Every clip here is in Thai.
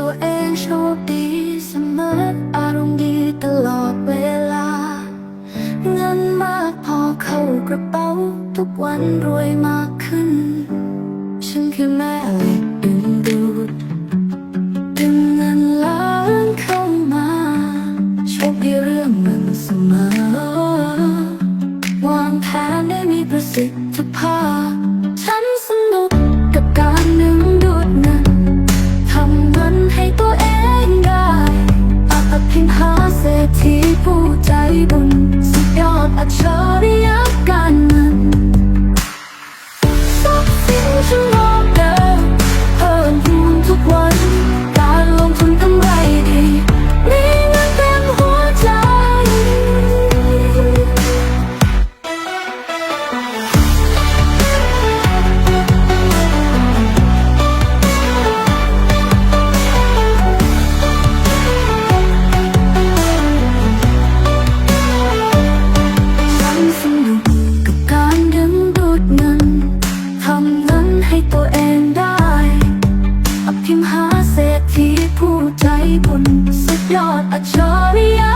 ตัวเองโชคดีเสมออารมณ์ดีตลอดเวลา เงินมากพอเข้ากระเป๋า ทุกวันรวยมากขึ้น ฉันคือแม่เล็กดึงดูดดึงเงินล้านเข้ามา โชคดีเรื่องมันเสมอ วางแผนได้มีประสิทธิภาพ Ibon, sikat at Charlie. ผู้ใจบุญสุดยอดอัจฉริยะ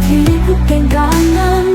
피리고 땡가난